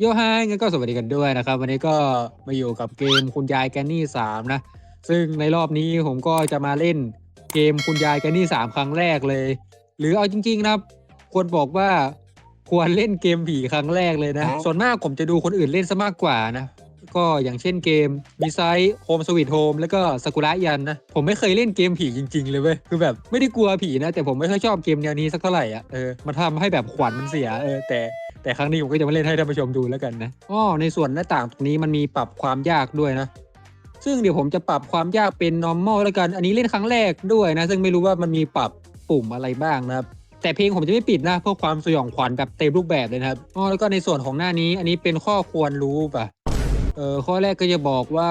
โยไฮงั้นก็สวัสดีกันด้วยนะครับ วันนี้ก็มาอยู่กับเกมคุณยายแกนนี่3นะ ซึ่งในรอบนี้ผมก็จะมาเล่นเกมคุณยายแกนนี่3ครั้งแรกเลย หรือเอาจริง ๆ นะครับ ควรบอกว่าควรเล่นเกมผีครั้งแรกเลยนะ ส่วนมากผมจะดูคนอื่นเล่นซะมากกว่านะ ก็อย่างเช่นเกมมิไซโฮมสวิตโฮมแล้วก็สกุระยันนะ ผมไม่เคยเล่นเกมผีจริง ๆ เลยเว้ย คือแบบไม่ได้กลัวผีนะ แต่ผมไม่ค่อยชอบเกมแนวนี้สักเท่าไหร่อะ เออ มันทำให้แบบขวัญมันเสีย เออ แต่ แต่ครั้งนี้ผมก็จะมาเล่นให้ท่านผู้ชมดูแล้วกันนะอ๋อในส่วนหน้าต่างตรงนี้มันมีปรับความยากด้วยนะ ซึ่งเดี๋ยวผมจะปรับความยากเป็น normal แล้วกัน อันนี้เล่นครั้งแรกด้วยนะ ซึ่งไม่รู้ว่ามันมีปรับปุ่มอะไรบ้างนะครับแต่เพลงผมจะไม่ปิดนะเพื่อความสยองขวัญแบบเต็มรูปแบบเลยนะครับอ๋อแล้วก็ในส่วนของหน้านี้อันนี้เป็นข้อควรรู้ป่ะ เออข้อแรกก็จะบอกว่า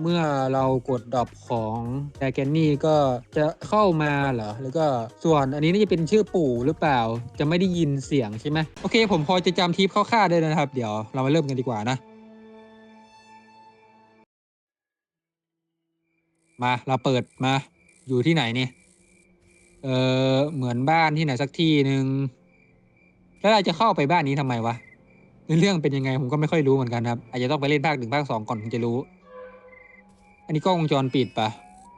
เมื่อเรากดดรอปของแดแกนนี่ก็จะเข้ามาเหรอแล้วก็ส่วนอันนี้น่าจะเป็นชื่อปู่หรือเปล่า จะไม่ได้ยินเสียงใช่ไหมโอเค ผมพอจะจำทิปคร่าวๆได้นะครับ เดี๋ยวเรามาเริ่มกันดีกว่านะ มา เราเปิดมา อยู่ที่ไหนเนี่ย เออเหมือนบ้านที่ไหนสักที่หนึ่งแล้วเราจะเข้าไปบ้านนี้ทำไมวะ เรื่องเป็นยังไงผมก็ไม่ค่อยรู้เหมือนกันครับ อาจจะต้องไปเล่นภาคหนึ่งภาคสองก่อนถึงจะรู้ อันนี้กล้องวงจรปิดปะ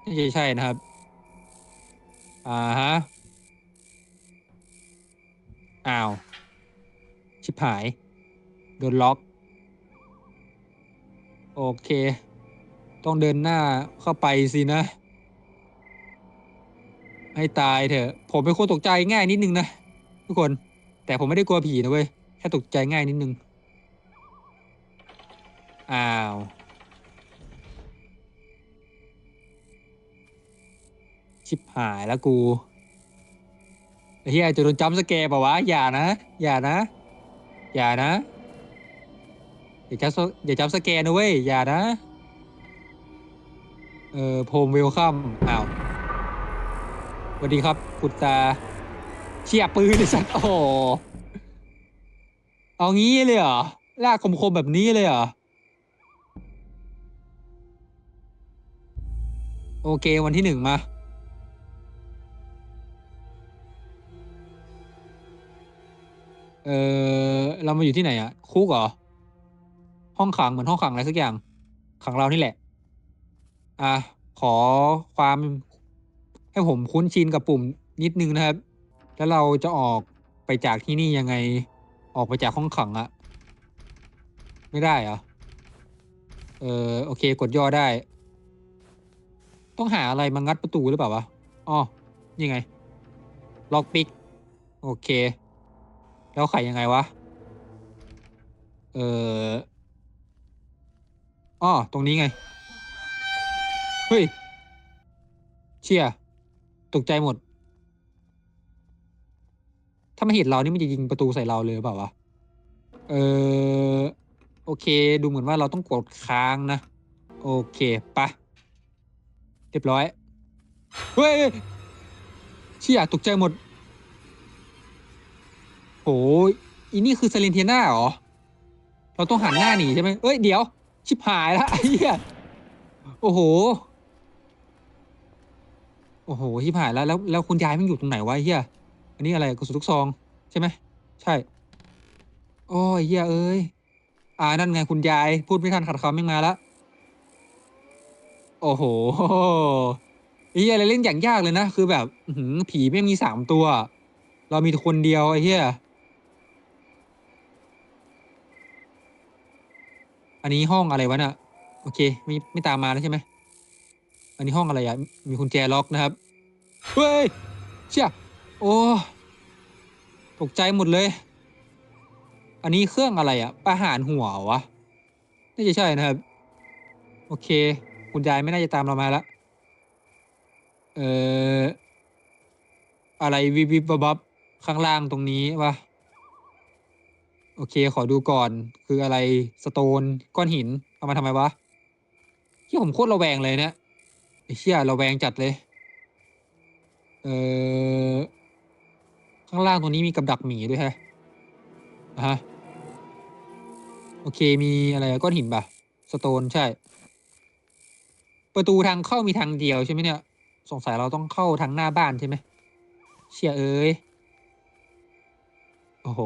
น่าจะใช่นะครับ อ่าฮะ อ้าว ชิบหาย โดนล็อก โอเค ต้องเดินหน้าเข้าไปสินะ ให้ตายเถอะ ผมเป็นคนตกใจง่ายนิดนึงนะ ทุกคน แต่ผมไม่ได้กลัวผีนะเว้ย ค่ตกใจง่ายนิดนึง อ้าว ชิบหายแล้วกูไอ้เฮียจะโดนจัมสแกร์ป่าวะ อย่านะ อย่านะ อย่านะ อย่าจัมป์อย่าจัมป์สแกร์นะเว้ย อย่านะ เออโพมเวลคัมอ้าวสวัสดีครับกุตตาเชียปืนไอ้สัตว์โอ้ เอางี้เลยเหรอลากคมๆแบบนี้เลยเหรอ โอเควันที่หนึ่งมา เออเรามาอยู่ที่ไหนอะคุกเหรอ ห้องขังเหมือนห้องขังอะไรสักอย่าง ขังเรานี่แหละ อะ ขอความให้ผมคุ้นชินกับปุ่มนิดนึงนะครับ แล้วเราจะออกไปจากที่นี่ยังไง ออกไปจากห้องขังอะไม่ได้เหรอ เออโอเคกดย่อได้ ต้องหาอะไรมางัดประตูหรือเปล่าวะอ๋อนี่ไง ล็อกปิก โอเค แล้วไขยังไงวะ เอออ๋อตรงนี้ไง เฮ้ย เชี่ยตกใจหมด ถ้าไม่เห็นเรานี่มันจะยิงประตูใส่เราเลยเปล่าวะ เออโอเค ดูเหมือนว่าเราต้องกดค้างนะ โอเคปะเรียบร้อย เฮ้ยเชี่ยตกใจหมดโอ้ยอีนี่คือเซเลนเทียนาเหรอ เราต้องหันหน้าหนีใช่ไหมเอ้ย เดี๋ยว ชิบหายละไอ้เหี้ยโอ้โห โอ้โห ชิบหายแล้ว แล้วแล้วคุณยายมันอยู่ตรงไหนวะเหี้ย อันนี้อะไรกระสุนลูกซองใช่ไหมใช่โอ้ยเหี้ยเอ้ยอ่านั่นไงคุณยาย พูดไม่ทันขัดคำยังมาล้วโอ้โหไอ้เหี้ยอะไรเล่นอย่างยากเลยนะคือแบบอผีไม่มีสามตัว เรามีคนเดียวไอ้เหี้ยอันนี้ห้องอะไรวะน่ะโอเค ไม่ไม่ตามมาแล้วใช่ไหมอันนี้ห้องอะไรอะมีกุญแจล็อกนะครับเฮ้ยเชี่ย โอ้ ตกใจหมดเลย อันนี้เครื่องอะไรอะประหารหัววะน่าจะใช่นะครับ โอเค คุณยายไม่น่าจะตามเรามาละเอ่อ อะไรวิบวิบวับวับข้างล่างตรงนี้วะโอเค ขอดูก่อน คืออะไร สโตน ก้อนหิน เอามาทำไมวะที่ผมโคตรระแวงเลยเนี่ยไอ้เชี่ยระแวงจัดเลย เออ ข้างล่างตรงนี้มีกับดักหมีด้วยฮะอะฮะ โอเคมีอะไรก้อนหินปะสโตนใช่ ประตูทางเข้ามีทางเดียวใช่ไหมเนี่ย สงสัยเราต้องเข้าทางหน้าบ้านใช่ไหมเชียเอ้ย โอ้โห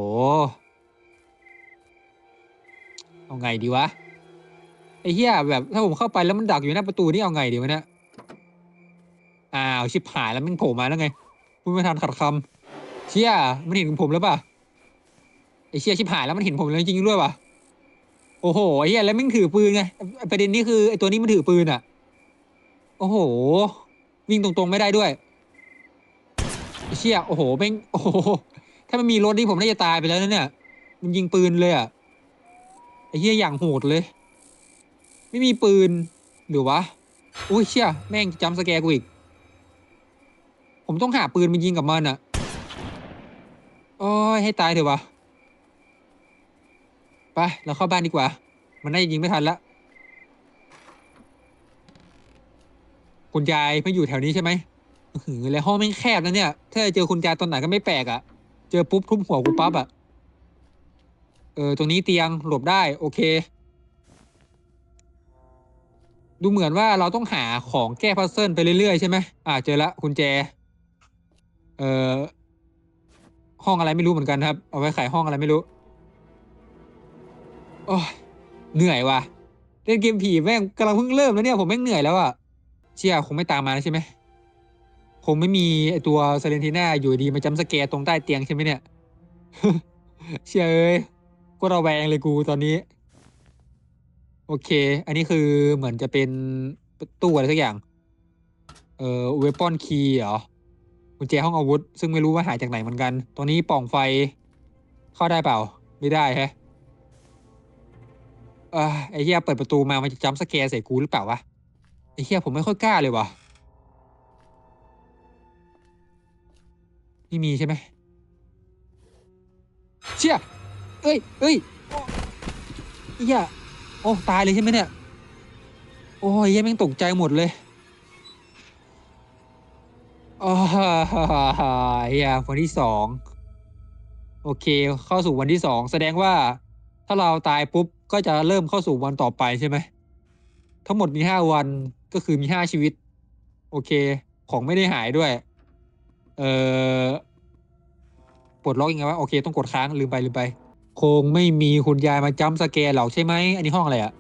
เอาไงดีวะ ไอ้เหี้ยแบบถ้าผมเข้าไปแล้วมันดักอยู่หน้าประตูนี่เอาไงดีวะเนี่ย อ้าว ชิบหายแล้วมันโผล่มาแล้วไงพูดไม่ทันขัดคำ เชี่ยมันเห็นผมแล้วป่ะไอ้เชี่ยชิบหายแล้วมันเห็นผมแล้วจริงๆด้วยป่ะโอ้โหไอ้เหี้ยแล้วมันถือปืนไงประเด็นนี้คือไอ้ตัวนี้มันถือปืนอะ โอ้โห วิ่งตรงๆไม่ได้ด้วยเชี่ยโอ้โหแม่งโอ้โหถ้ามันมีรถนี่ผมน่าจะตายไปแล้วนะเนี่ย มันยิงปืนเลยอะไอ้เหี้ยอย่างโหดเลย ไม่มีปืนหรือวะอุ้ยเชี่ยแม่งจำสแกกูอีก ผมต้องหาปืนมายิงกับมันอะ โอ้ยให้ตายเถอะวะไปเราเข้าบ้านดีกว่า มันน่าจะยิงไม่ทันละคุณยายไม่อยู่แถวนี้ใช่ไหมอื้อหือแล้วห้องแม่งแคบนะเนี่ย ถ้าเจอคุณยายตอนไหนก็ไม่แปลกอะ่ะ เจอปุ๊บทุบหัวกูปั๊บอะ่ะ เออ ตรงนี้เตียงหลบได้ โอเค ดูเหมือนว่าเราต้องหาของแก้พัซเซิลไปเรื่อยๆใช่ไหมอ่าเจอละกุญแจ เอ่อ ห้องอะไรไม่รู้เหมือนกันครับ เอาไว้ขายห้องอะไรไม่รู้ โอ้ยเหนื่อยว่ะ เล่นเกมผีแม่งกำลังเพิ่งเริ่มแล้วเนี่ยผมแม่งเหนื่อยแล้วอะเชี่ยคงไม่ตามมาแล้วใช่ไหมคงไม่มีไอตัวเซเลนติน่าอยู่ดีมาจำสแกร์ตรงใต้เตียงใช่ไหมเนี่ย เชี่ยเอ้ยก็ระแวงเลยกูตอนนี้ โอเค อันนี้คือเหมือนจะเป็นตู้อะไรสักอย่าง เอ่อเวปอนคีย์เหรอ กุญแจห้องอาวุธ ซึ่งไม่รู้ว่าหายจากไหนเหมือนกันตรงนี้ปล่องไฟ เข้าได้เปล่า ไม่ได้ฮะเออไอ้เหี้ยเปิดประตูมา มันจะจัมสแกร์ใส่กูหรือเปล่าวะ ไอ้เหี้ยผมไม่ค่อยกล้าเลยวะไม่มีใช่ไหม เชี่ย เอ้ย เอ้ยไอ้เหี้ย โอ้ ตายเลยใช่ไหมเนี่ย โอ้ยเหี้ยแม่งตกใจหมดเลย อ๋อเฮียวันที่สองโอเค เข้าสู่วันที่สองแสดงว่า ถ้าเราตายปุ๊บก็จะเริ่มเข้าสู่วันต่อไปใช่ไหมทั้งหมดมีห้าวันก็คือมีห้าชีวิต โอเค ของไม่ได้หายด้วย เอ่อปลดล็อกยังไงวะโอเคต้องกดค้างลืมไปลืมไป คงไม่มีคุณยายมาจัมป์สแกร์หรอกใช่ไหมอันนี้ห้องอะไรอะ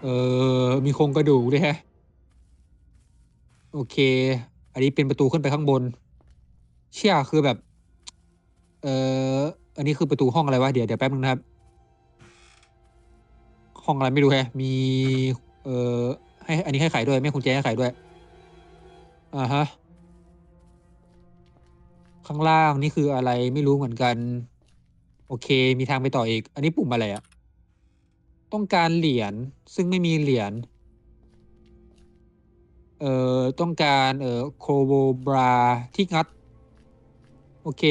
เออมีโครงกระดูกด้วยฮะ โอเค อันนี้เป็นประตูขึ้นไปข้างบน เชี่ยคือแบบ เอออันนี้คือประตูห้องอะไรวะเดี๋ยวเดี๋ยวแป๊บนึงนะครับ ห้องอะไรไม่รู้แฮะมี เอ่อให้ อันนี้ให้ไขด้วยไม่คุณแจให้ขด้วยอ่าฮะข้างล่างนี่คืออะไรไม่รู้เหมือนกัน โอเค มีทางไปต่ออีก อันนี้ปุ่มอะไรอะต้องการเหรียญซึ่งไม่มีเหรียญ เอ่อต้องการเอ่อโคโบบราที่งัด โอเค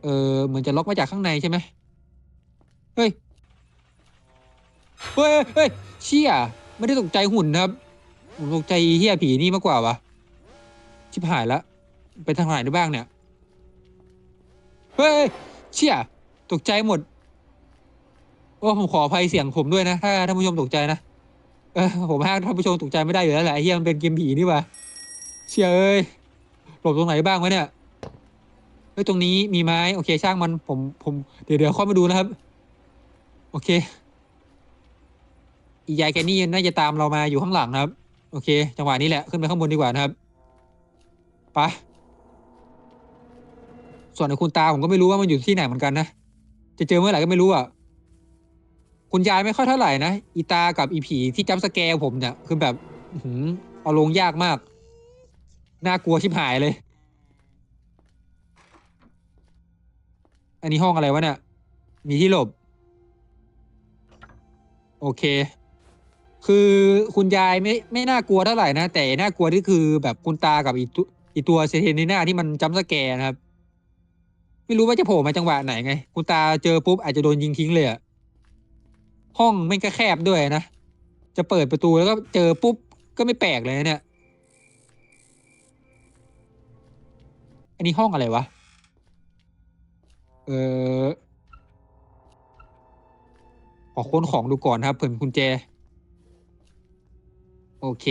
เอ่อเหมือนจะล็อกมาจากข้างในใช่ไหมเฮ้ย เฮ้ยเฮ้ยเชี่ยไม่ได้ตกใจหุ่นนะครับผมตกใจเฮียผีนี่มากกว่าวะชิบหายละไปทางไหนได้บ้างเนี่ย เฮ้ยเชี่ยตกใจหมดโอ้ผมขออภัยเสียงผมด้วยนะ ถ้าท่านผู้ชมตกใจนะ ออผมห้าท่านผู้ชมตกใจไม่ได้อยู่แล้วแหละไอ้เฮียมันเป็นเกมผีนี่วะเชียเอ้ยหลบตรงไหนบ้างวะเนี่ยเฮ้ยตรงนี้มีไม้โอเคช่างมันผมผมเดี๋ยวเดี๋ยวค่อยมาดูนะครับ โอเค อียายแกนี่น่าจะตามเรามาอยู่ข้างหลังนะครับ โอเค จังหวะนี้แหละขึ้นไปข้างบนดีกว่านะครับไปส่วนไอ้คุณตาผมก็ไม่รู้ว่ามันอยู่ที่ไหนเหมือนกันนะจะเจอเมื่อไหร่ก็ไม่รู้อะ คุณยายไม่ค่อยเท่าไหร่นะอีตากับอีผีที่จัมป์สแกร์ผมเนี่ยคือแบบอื้อหือเอาลงยากมาก น่ากลัวชิบหายเลย อันนี้ห้องอะไรวะเนี่ย มีที่หลบ โอเค คือคุณยายไม่ไม่น่ากลัวเท่าไหร่นะ แต่น่ากลัวที่คือแบบคุณตากับอีตัวอีตัวเซเทนิน่าที่มันจัมป์สแกร์นะครับ ไม่รู้ว่าจะโผล่มาจังหวะไหนไง คุณตาเจอปุ๊บอาจจะโดนยิงทิ้งเลยอะ ห้องไม่ก็แคบด้วยนะ จะเปิดประตูแล้วก็เจอปุ๊บก็ไม่แปลกเลยเนี่ย อันนี้ห้องอะไรวะ เออขอค้นของดูก่อนครับเผื่อมีกุญแจ โอเค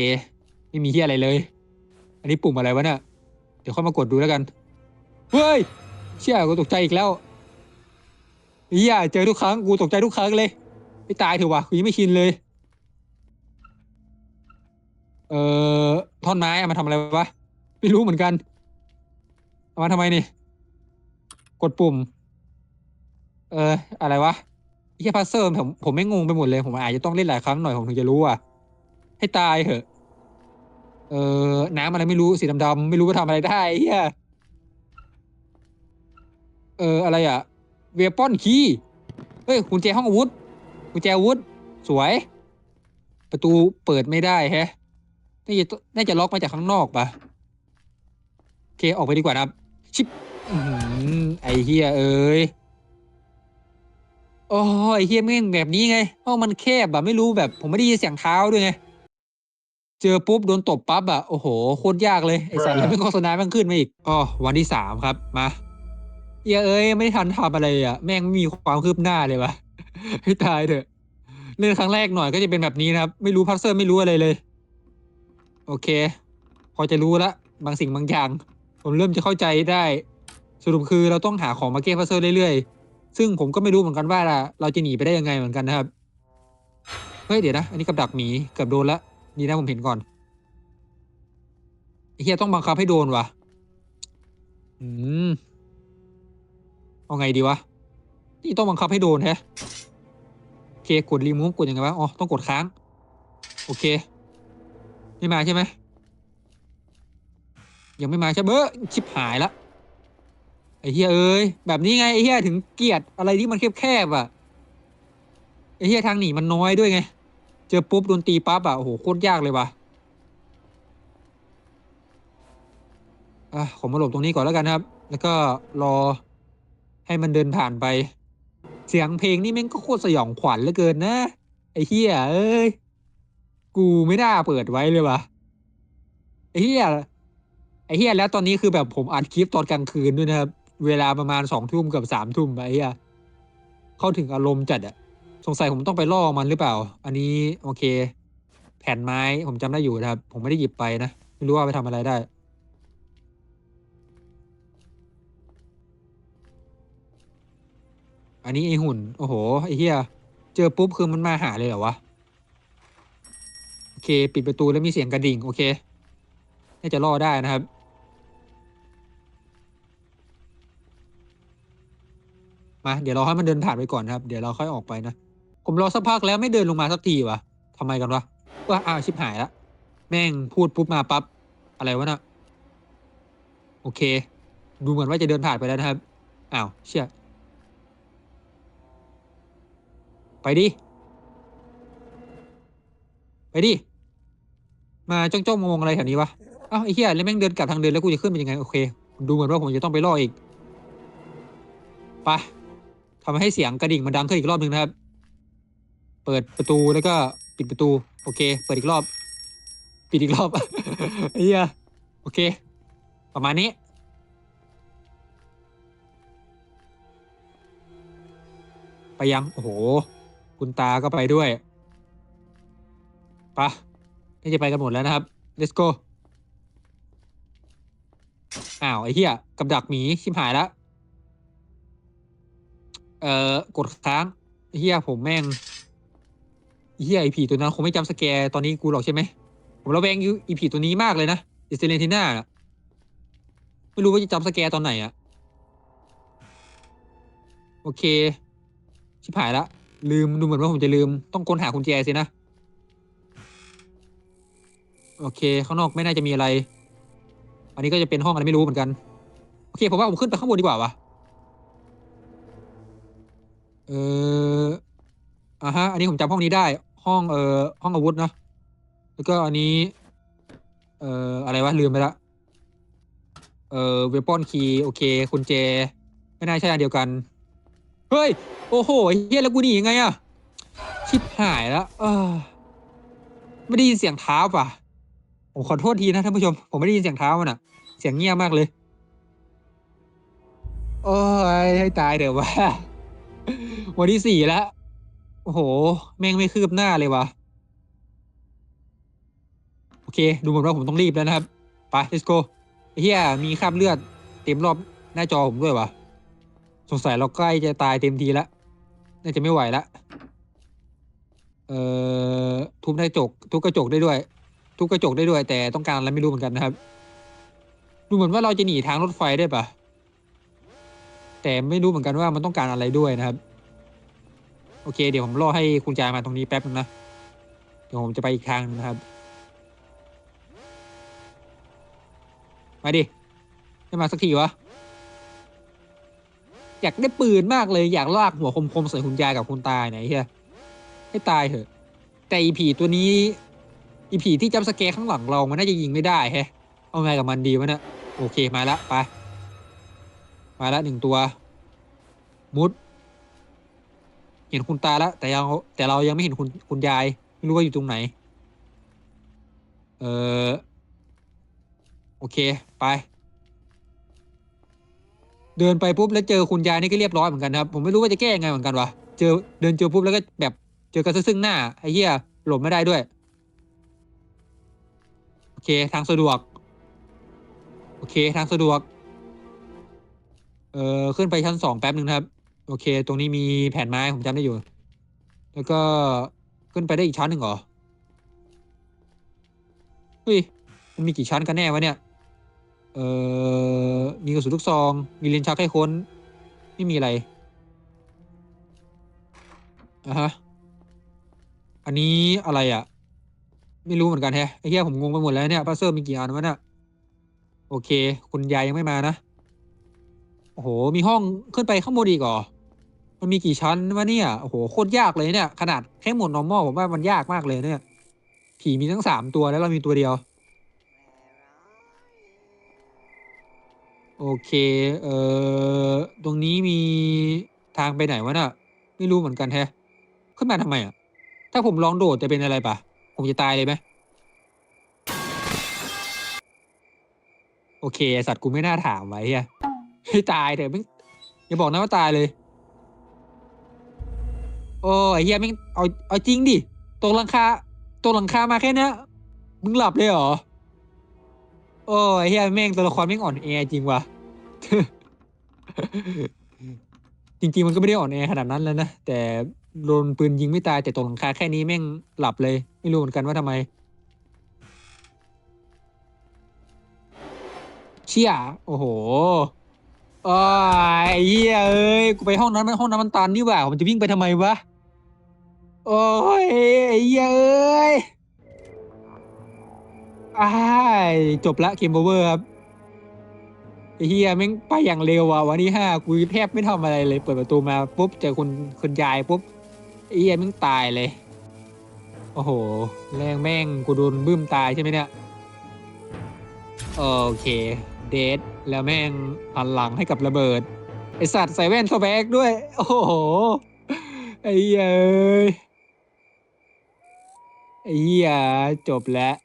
ไม่มีที่อะไรเลย อันนี้ปุ่มอะไรวะเนี่ย เดี๋ยวค่อยมากดดูแล้วกัน เฮ้ย เชี่ยกูตกใจอีกแล้วเฮียเจอทุกครั้ง กูตกใจทุกครั้งเลย ไม่ตายเถอะวะกูยังไม่ชินเลย เอ่อท่อนไม้เอามาทำอะไรวะ ไม่รู้เหมือนกัน เอามาทำไมนี่ กดปุ่ม เออ อะไรวะไอ้แค่พัซเซิลผมผมไม่งงไปหมดเลย ผมอาจจะต้องเล่นหลายครั้งหน่อยผมถึงจะรู้อะ ให้ตายเถอะ เออน้ำอะไรไม่รู้สีดำๆไม่รู้ว่าทำอะไรได้เฮียเอออะไรอะ เวปอนคีย์เฮ้ยกุญแจห้องอาวุธ กุญแจวุธสวย ประตูเปิดไม่ได้แฮะน่าจะน่าจะล็อกมาจากข้างนอกปะโอเคออกไปดีกว่านะครับ ชิปอไอเฮียเอ้ยโอ้ยไอเฮียแม่งแบบนี้ไงห้องมันแคบแบบไม่รู้แบบ ผมไม่ได้ยินเสียงเท้าด้วยไง เจอปุ๊บโดนตบปั๊บอะโอ้โหโคตรยากเลยไอสัตว์แล้วไม่โฆษณาแม่งขึ้นมาอีกอ๋อวันที่สามครับมาเฮียเอ้ยไม่ทันทำอะไรอะแม่งไม่มีความคืบหน้าเลยวะ ให้ตายเถอะเล่นครั้งแรกหน่อยก็จะเป็นแบบนี้นะครับ ไม่รู้พัซเซิลไม่รู้อะไรเลย โอเค พอจะรู้ละบางสิ่งบางอย่าง ผมเริ่มจะเข้าใจได้ สรุปคือเราต้องหาของมาแก้พัซเซิลเรื่อยๆ ซึ่งผมก็ไม่รู้เหมือนกันว่าเราจะหนีไปได้ยังไงเหมือนกันนะครับเฮ้ยเดี๋ยวนะ อันนี้กับดักหมีเกือบโดนละดีนะผมเห็นก่อนเฮียต้องบังคับให้โดนวะอืมเอาไงดีวะ นี่ต้องบังคับให้โดนแฮะ เคกดรีมูฟกดยังไงวะอ๋อต้องกดค้าง โอเค ไม่มาใช่ไหมยังไม่มาใช่เบอชิบหายละไอ้เฮียเอ้ยแบบนี้ไงไอ้เฮียถึงเกลียดอะไรที่มันแคบๆอะไอ้เฮียทางหนีมันน้อยด้วยไง เจอปุ๊บโดนตีปั๊บอะโอ้โหโคตรยากเลยว่ะอะผมมาหลบตรงนี้ก่อนแล้วกันครับ แล้วก็รอให้มันเดินผ่านไป เสียงเพลงนี่แม่งก็โคตรสยองขวัญเหลือเกินนะ ไอ้เฮียเอ้ย กูไม่น่าเปิดไว้เลยวะไอ้เฮียไอ้เฮียแล้วตอนนี้คือแบบผมอัดคลิปตอนกลางคืนด้วยนะครับ เวลาประมาณสองทุ่มกับสามทุ่มไอ้เฮียเข้าถึงอารมณ์จัดอะสงสัยผมต้องไปล่อมันหรือเปล่า อันนี้โอเค แผ่นไม้ผมจำได้อยู่นะครับ ผมไม่ได้หยิบไปนะ ไม่รู้ว่าไปทำอะไรได้ อันนี้ไอหุ่น โอ้โห ไอเฮียเจอปุ๊บคือมันมาหาเลยเหรอวะ โอเค ปิดประตูแล้วมีเสียงกระดิ่ง โอเค น่าจะล่อได้นะครับ มา เดี๋ยวเราให้มันเดินผ่านไปก่อนนครับ เดี๋ยวเราค่อยออกไปนะ ผมรอสักพักแล้วไม่เดินลงมาสักทีวะทำไมกันวะว่าอ้าวชิบหายละแม่งพูดปุ๊บมาปั๊บ อะไรวะน่ะ โอเค ดูเหมือนว่าจะเดินผ่านไปแล้วนะครับ อ้าว เชี่ย ไปดิ ไปดิ มาจ้องจ้องมองอะไรแถวนี้วะ เอ้าไอ้เหี้ยแล้วแม่งเดินกลับทางเดินแล้วกูจะขึ้นเป็นยังไงโอเค ดูเหมือนว่าผมจะต้องไปล่ออีก ไปทำให้เสียงกระดิ่งมันดังขึ้นอีกรอบหนึ่งนะครับ เปิดประตูแล้วก็ปิดประตู โอเค เปิดอีกรอบ ปิดอีกรอบไอ้เหี้ยโอเค ประมาณนี้ไปยัง โอ้โห คุณตาก็ไปด้วยปะนี่จะไปกันหมดแล้วนะครับ let's go อ้าว ไอ้เหี้ยกับดักหมีชิมหายแล้วเอ่อกดค้างไอ้เหี้ยผมแม่งไอ้เหี้ยไอผีตัวนั้นคงไม่จำสแกร์ตอนนี้กูหรอกใช่ไหม ผมระแวงอยู่อีผีตัวนี้มากเลยนะอิสเตเลนติน่าไม่รู้ว่าจะจำสแกร์ตอนไหนอะโอเค ชิบหายละ ลืมดูเหมือนว่าผมจะลืมต้องค้นหากุญแจสินะ โอเค ข้างนอกไม่น่าจะมีอะไร อันนี้ก็จะเป็นห้องอะไรไม่รู้เหมือนกัน โอเคผมว่าผมขึ้นไปข้างบนดีกว่าวะเอออ่าฮะ อันนี้ผมจำห้องนี้ได้ ห้องเอ่อห้องอาวุธนะแล้วก็อันนี้ เอ่ออะไรวะลืมไปละเอ่อเวปอนคีย์โอเคคุณเจ ไม่น่าใช่อันเดียวกัน เฮ้ย โอ้โหเฮียแล้วกูหนียังไงอะชิบหายแล้วเออไม่ได้ยินเสียงเท้าป่ะผมขอโทษทีนะท่านผู้ชม ผมไม่ได้ยินเสียงเท้ามันอะเสียงเงียบมากเลย โอ้ยให้ตายเดี๋ยวว่าวันที่สี่แล้วโอ้โห แม่งไม่คืบหน้าเลยวะโอเค ดูเหมือนว่าผมต้องรีบแล้วนะครับ ไป let's go เฮียมีคราบเลือด เต็มรอบหน้าจอผมด้วยวะ สงสัยเราใกล้จะตายเต็มทีแล้วน่าจะไม่ไหวละเอ่อทุบกระจก ทุบกระจกได้ด้วย ทุบกระจกได้ด้วย แต่ต้องการอะไรไม่รู้เหมือนกันนะครับ ดูเหมือนว่าเราจะหนีทางรถไฟได้ปะแต่ไม่รู้เหมือนกันว่ามันต้องการอะไรด้วยนะครับ โอเค เดี๋ยวผมรอให้คุณจายมาตรงนี้แป๊บนึงนะเดี๋ยวผมจะไปอีกทางนึงนะครับ มาดิไม่มาสักทีวะ อยากได้ปืนมากเลยอยากลากหัวคมๆใส่คุณยายกับคุณตาเนี่ยไอ้เฮียให้ตายเถอะ แต่อีผีตัวนี้อีผีที่จับสแกร์ข้างหลังเรา มันน่าจะยิงไม่ได้แฮะ เอาไงกับมันดีวะเนี่ยโอเคมาละไป มาละหนึ่งตัว มุด เห็นคุณตาแล้วแต่ยังแต่เรายังไม่เห็นคุณคุณยาย ไม่รู้ว่าอยู่ตรงไหน เออโอเค ไป เดินไปปุ๊บแล้วเจอคุณยายนี่ก็เรียบร้อยเหมือนกันครับ ผมไม่รู้ว่าจะแก้ยังไงเหมือนกันวะเจอเดินเจอปุ๊บแล้วก็แบบเจอกันซึ่งหน้าไอ้เหี้ยหลบไม่ได้ด้วย โอเคทางสะดวก โอเคทางสะดวก เอ่อขึ้นไปชั้นสองแป๊บหนึ่งครับ โอเค ตรงนี้มีแผ่นไม้ผมจำได้อยู่ แล้วก็ขึ้นไปได้อีกชั้นหนึ่งเหรอเฮ้ยมันมีกี่ชั้นกันแน่วะเนี่ย เออมีกระสุนลูกซอง มีเลนชักให้ค้น ไม่มีอะไรอะฮะ อันนี้อะไรอะ ไม่รู้เหมือนกันแฮะไอ้เหี้ยผมงงไปหมดแล้วเนี่ยพัซเซอร์มีกี่อันวะเนี่ยโอเค คุณยายยังไม่มานะ โอ้โห มีห้องขึ้นไปข้างบนอีกเหรอ มันมีกี่ชั้นวะเนี่ย โอ้โห โคตรยากเลยเนี่ย ขนาดแค่หมด normal ผมว่ามันยากมากเลยเนี่ย ผีมีทั้งสามตัวแล้วเรามีตัวเดียว โอเค เอ่อ ตรงนี้มีทางไปไหนวะน่ะ ไม่รู้เหมือนกันแฮะ ขึ้นมาทำไมอะ ถ้าผมลองโดดจะเป็นอะไรปะผมจะตายเลยไหมโอเคไอ้สัตว์กูไม่น่าถามไว้เฮียให้ตายเถอะม่งอย่าบอกนะว่าตายเลย โอ้ไอ้เฮียม่งเอาเอาจริงดิตกหลังคาตกหลังคามาแค่เนี้ยมึงหลับเลยเหรอ โอ้ไอ้เฮียแม่งตัวละครแม่งอ่อนแอจริงว่ะ จริงๆมันก็ไม่ได้อ่อนแอขนาดนั้นแล้วนะ แต่โดนปืนยิงไม่ตายแต่ตกหลังคาแค่นี้แม่งหลับเลย ไม่รู้เหมือนกันว่าทำไม เชี่ยโอ้โหโอ้ยไอ้เหี้ยเอ้ยกูไปห้องนั้นมันห้องนั้นมันตันนี่หว่าผมจะวิ่งไปทำไมวะโอ้ยไอ้เหี้ยเอ้ย อ้ายจบละเกมโอเวอร์ครับไอ้เหี้ยแม่งไปอย่างเร็วอะวันที่ห้ากูแทบไม่ทำอะไรเลย เปิดประตูมาปุ๊บเจอคนคนยายปุ๊บไอ้เหี้ยแม่งตายเลย โอ้โห แรงแม่งกูโดนบึ้มตายใช่ไหมเนี่ย โอเค เดทแล้วแม่งหันหลังให้กับระเบิด ไอสัตว์ใส่แว่นสแบกด้วย โอ้โห ไอ้เหี้ยไอ้เหี้ยจบแล้ว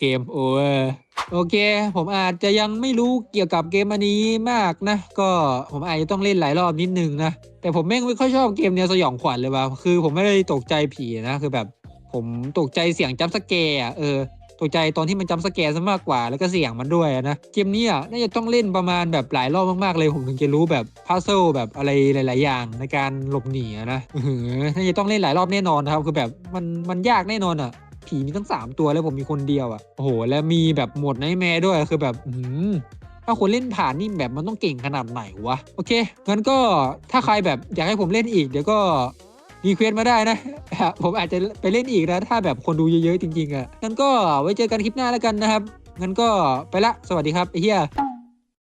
เกมโอเวอร์โอเค ผมอาจจะยังไม่รู้เกี่ยวกับเกมอันนี้มากนะ ก็ผมอาจจะต้องเล่นหลายรอบนิดนึงนะ แต่ผมแม่งไม่ค่อยชอบเกมแนวสยองขวัญเลยว่ะคือผมไม่ได้ตกใจผีนะ คือแบบ ผมตกใจเสียงจัมสแกร์เออ ตกใจตอนที่มันจำสแกนซะมากกว่า แล้วก็เสียงมันด้วยนะ เกมนี้อะน่าจะต้องเล่นประมาณแบบหลายรอบมากๆเลย ผมถึงจะรู้แบบพัซเซิลแบบอะไรหลาย ๆ อย่างในการหลบหนีนะอื้ออน่าจะต้องเล่นหลายรอบแน่นอนครับ คือแบบมันมันยากแน่นอนอะ ผีมีทั้ง3ตัวแล้วผมมีคนเดียวอะโอ้โห แล้วมีแบบหมดไนแมร์ด้วยคือแบบอื้อหือถ้าคนเล่นผ่านนี่แบบมันต้องเก่งขนาดไหนวะ โอเคงั้นก็ถ้าใครแบบอยากให้ผมเล่นอีกเดี๋ยวก็รีเควส์มาได้นะ ผมอาจจะไปเล่นอีกนะ ถ้าแบบคนดูเยอะๆจริงๆอะ่ะงั้นก็ไว้เจอกันคลิปหน้าแล้วกันนะครับงั้นก็ไปละสวัสดีครับไอ้เหี้ย